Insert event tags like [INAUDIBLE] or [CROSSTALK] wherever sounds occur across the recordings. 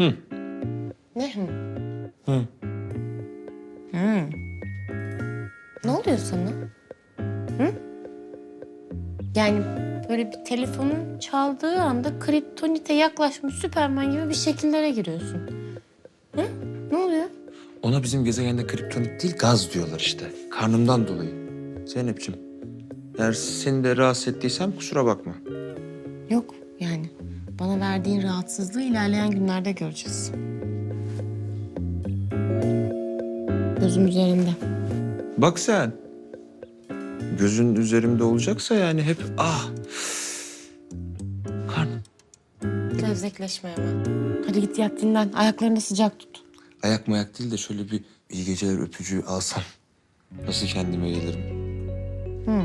Hı. Ne hı? Hı. Hı. Ne oluyor sana? Hı? Yani böyle bir telefonun çaldığı anda kriptonite yaklaşmış Süperman gibi bir şekillere giriyorsun. Hı? Ne oluyor? Ona bizim gezegende kriptonit değil gaz diyorlar işte. Karnımdan dolayı. Zeynep'ciğim. Eğer seni de rahatsız ettiysem kusura bakma. Yok verdiğin rahatsızlığı ilerleyen günlerde göreceğiz. Gözüm üzerinde. Bak sen. Gözün üzerimde olacaksa yani hep ah. Karnım. Lezzetleşme hemen. Hadi git yat dinlen. Ayaklarını sıcak tut. Ayak mayak değil de şöyle bir iyi geceler öpücüğü alsam. Nasıl kendime gelirim? Hı.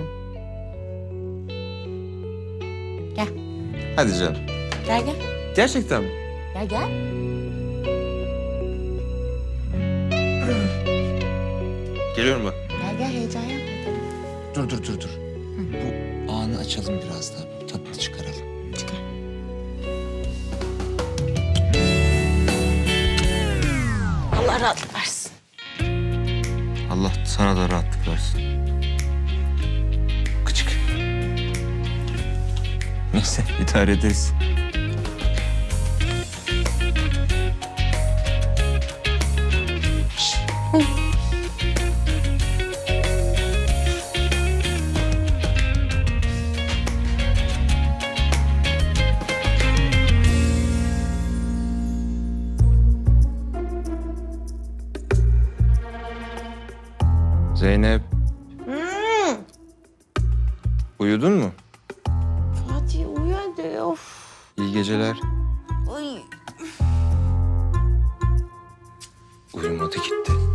Gel. Hadi canım. Gel gel. Gerçekten mi? Gel gel. Geliyorum bak. Gel gel heyecan yapma. Dur dur dur dur. Bu anı açalım biraz daha. Bu tadını çıkaralım. Çıkar. Allah rahatlık versin. Allah sana da rahatlık versin. Küçük. Neyse idare ederiz. [LAUGHS] Zeynep. Uyudun mu? Fatih uyu hadi. Of. İyi geceler. Ay. Uyumadı gitti.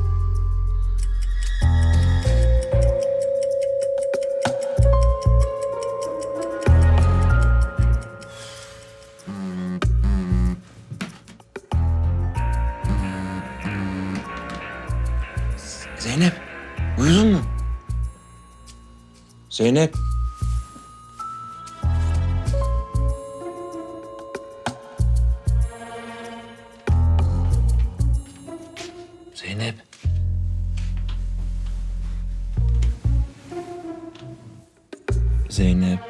Zeynep. Zeynep. Zeynep.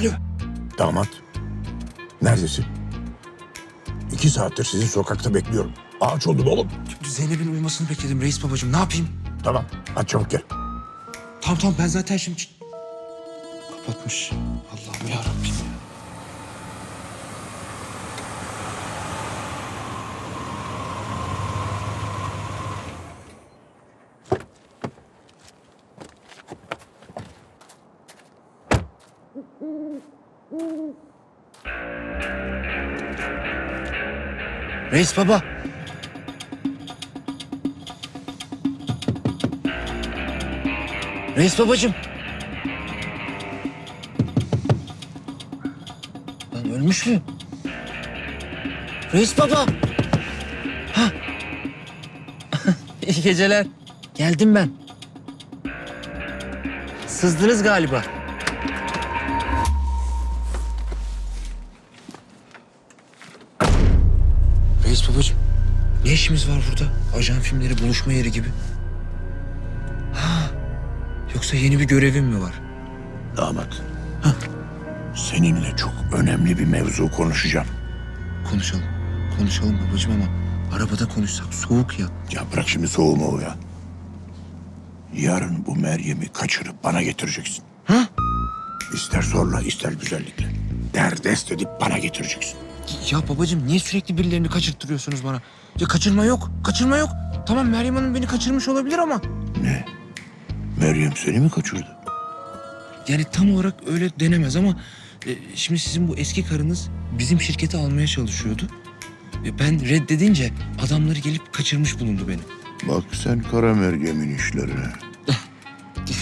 Alo. Damat. Neredesin? İki saattir sizi sokakta bekliyorum. Ağaç oldum oğlum. Zeynep'in uyumasını bekledim reis babacığım. Ne yapayım? Tamam. Hadi çabuk gel. Tamam tamam ben zaten şimdi... Kapatmış. Allah'ım ya Rabbim ya. Reis baba. Reis babacığım. Ben ölmüş müyüm? Reis baba. Ha. [LAUGHS] İyi geceler. Geldim ben. Sızdınız galiba. Reis babacığım. Ne işimiz var burada? Ajan filmleri buluşma yeri gibi. Ha. Yoksa yeni bir görevim mi var? Damat. Seninle çok önemli bir mevzu konuşacağım. Konuşalım. Konuşalım babacığım ama arabada konuşsak soğuk ya. Ya bırak şimdi soğuma o ya. Yarın bu Meryem'i kaçırıp bana getireceksin. Ha? İster zorla ister güzellikle. Derdest edip bana getireceksin. Ya babacığım niye sürekli birilerini kaçırttırıyorsunuz bana? Ya kaçırma yok, kaçırma yok. Tamam Meryem Hanım beni kaçırmış olabilir ama... Ne? Meryem seni mi kaçırdı? Yani tam olarak öyle denemez ama... e, şimdi sizin bu eski karınız bizim şirketi almaya çalışıyordu. E, ben reddedince adamları gelip kaçırmış bulundu beni. Bak sen kara Meryem'in işlerine. [LAUGHS]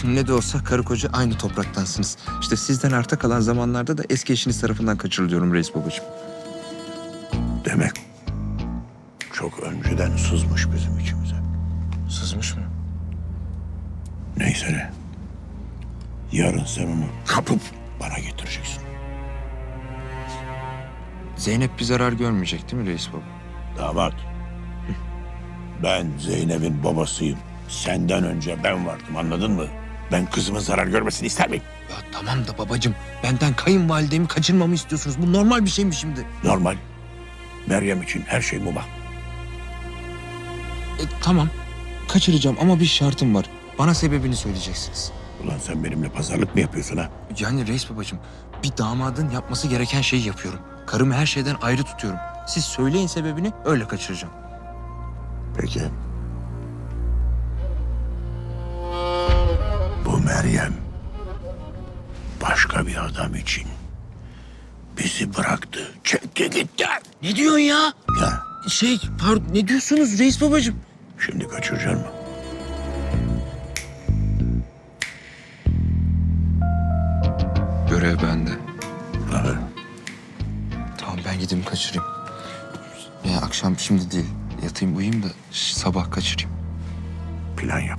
Ne de olsa karı koca aynı topraktansınız. İşte sizden arta kalan zamanlarda da eski eşiniz tarafından kaçırılıyorum reis babacığım. Demek çok önceden sızmış bizim içimize. Sızmış mı? Neyse ne. Yarın sen onu kapıp bana getireceksin. Zeynep bir zarar görmeyecek değil mi reis baba? Damat. Ben Zeynep'in babasıyım. Senden önce ben vardım anladın mı? Ben kızımın zarar görmesini ister miyim? Ya tamam da babacığım benden kayınvalidemi kaçırmamı istiyorsunuz. Bu normal bir şey mi şimdi? Normal. Meryem için her şey mubah. E, tamam kaçıracağım ama bir şartım var. Bana sebebini söyleyeceksiniz. Ulan sen benimle pazarlık mı yapıyorsun ha? Yani reis babacığım bir damadın yapması gereken şeyi yapıyorum. Karımı her şeyden ayrı tutuyorum. Siz söyleyin sebebini öyle kaçıracağım. Peki. Bu Meryem başka bir adam için bizi bıraktı, çekti gitti. Ne diyorsun ya? Ya Şey pardon ne diyorsunuz reis babacığım? şimdi kaçıracaksın mı? Görev bende. Aha, Tamam ben gideyim kaçırayım. Ya akşam şimdi değil. Yatayım uyuyayım da ş- sabah kaçırayım. plan yap.